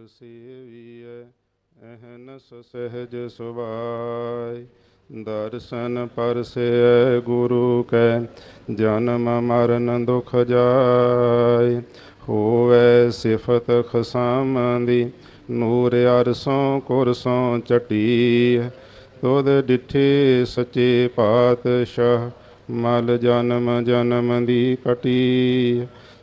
ਗੁਰ ਸੇਵੀਐ ਅਹਨਸ ਸਹਿਜ ਸੁਭਾਈ ਦਰਸ਼ਨ ਪਰਸੈ ਗੁਰੂ ਕੈ, ਜਨਮ ਮਰਨ ਦੁਖ ਜਾਏ ਹੋਵੇ ਸਿਫਤ ਖਸਮ ਦੀ ਨੂਰ ਅਰਸੋਂ ਕੁਰਸੋਂ ਚਟੀ ਤੁਧ ਡਿਠੇ ਸੱਚੇ ਪਾਤਸ਼ਾਹ, ਮਲ ਜਨਮ ਜਨਮ ਦੀ ਕਟੀ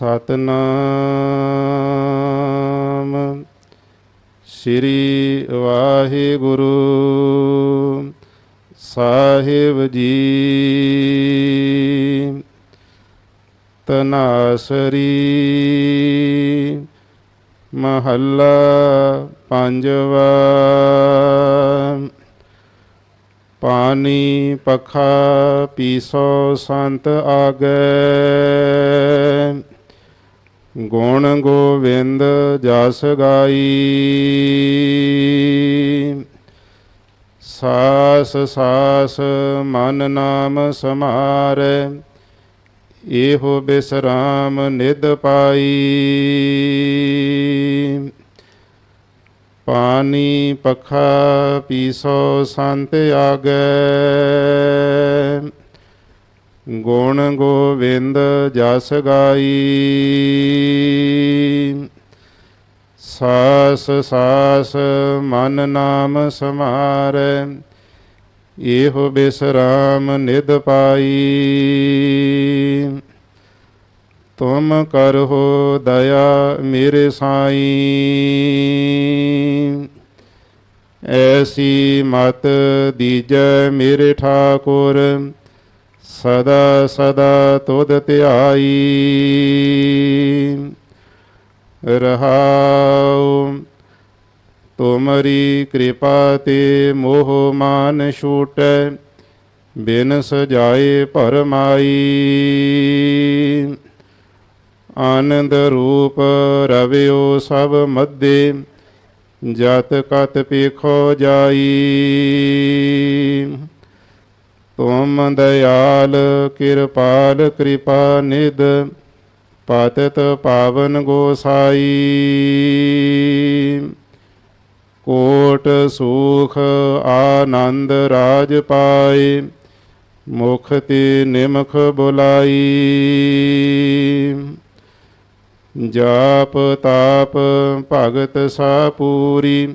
ਸਤਨਾਮ। ਸ੍ਰੀ ਵਾਹਿਗੁਰੂ ਸਾਹਿਬ ਜੀ। ਤਨਾਸਰੀ ਮਹੱਲਾ ਪੰਜਵਾ। ਪਾਣੀ ਪਖਾ ਪੀਸੋ ਸੰਤ ਆਗੇ। ਗੁਣ ਗੋਵਿੰਦ ਜਸ ਗਾਈ। ਸਾਸ ਸਾਸ ਮਨ ਨਾਮ ਸਮਾਰੈ, ਇਹੋ ਬਿਸਰਾਮ ਨਿਦ ਪਾਈ। ਪਾਣੀ ਪਖਾ ਪੀਸੋ ਸੰਤ ਆਗੇ। ਗੁਣ ਗੋਵਿੰਦ ਜਸ ਗਾਈ। ਸਾਸ ਸਾਸ ਮਨ ਨਾਮ ਸਮਾਰੈ, ਇਹੋ ਬਿਸਰਾਮ ਨਿਦ ਪਾਈ। ਤੁਮ ਕਰਹੁ ਦਇਆ ਮੇਰੇ ਸਾਈ। ਐਸੀ ਮਤ ਦੀਜੈ ਮੇਰੇ ਠਾਕੁਰ ਸਦਾ ਸਦਾ ਤੁਧ ਧਿਆਈ। ਰਹਾਉ ਤੁਮਰੀ ਕਿਰਪਾ ਤੇ ਮੋਹ ਮਾਨ ਛੂਟੈ, ਬਿਨ ਸਜਾਏ ਭਰਮਾਈ। ਆਨੰਦ ਰੂਪ ਰਵਿਓ ਸਭ ਮੱਦੇ ਜਤ ਕਤ ਪੇਖੋ ਜਾਈ। ਤੁਮ ਦਇਆਲ, ਕਿਰਪਾਲ, ਕਿਰਪਾ, ਨਿਧ, ਪਾਤਤ ਪਾਵਨ ਗੋਸਾਈ। ਕੋਟ, ਸੁਖ, ਆਨੰਦ, ਰਾਜ ਪਾਏ, ਮੁਖ ਤੇ ਨਿਮਖ ਬੁਲਾਈ। ਜਾਪ, ਤਾਪ, ਭਗਤ ਸਾ ਪੂਰੀ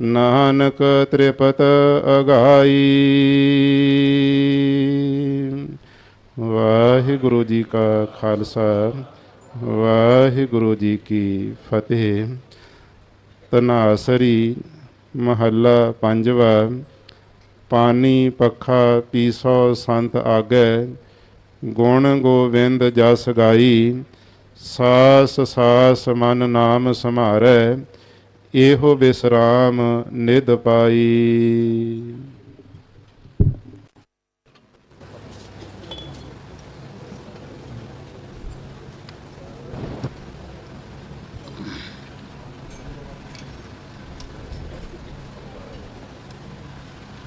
ਨਾਨਕ ਤ੍ਰਿਪਤ ਅਗਾਈ। ਵਾਹਿਗੁਰੂ ਜੀ ਕਾ ਖਾਲਸਾ, ਵਾਹਿਗੁਰੂ ਜੀ ਕੀ ਫਤਿਹ। ਤਨਾਸਰੀ ਮਹੱਲਾ ਪੰਜਵਾ, ਪਾਣੀ ਪੱਖਾ ਪੀਸੋ ਸੰਤ ਆਗੇ, ਗੁਣ ਗੋਵਿੰਦ ਜਸ ਗਾਈ। ਸਾਸ ਸਾਸ ਮਨ ਨਾਮ ਸਮਾਰੈ ਇਹੋ ਬਿਸਰਾਮ ਨਿਦ ਪਾਈ।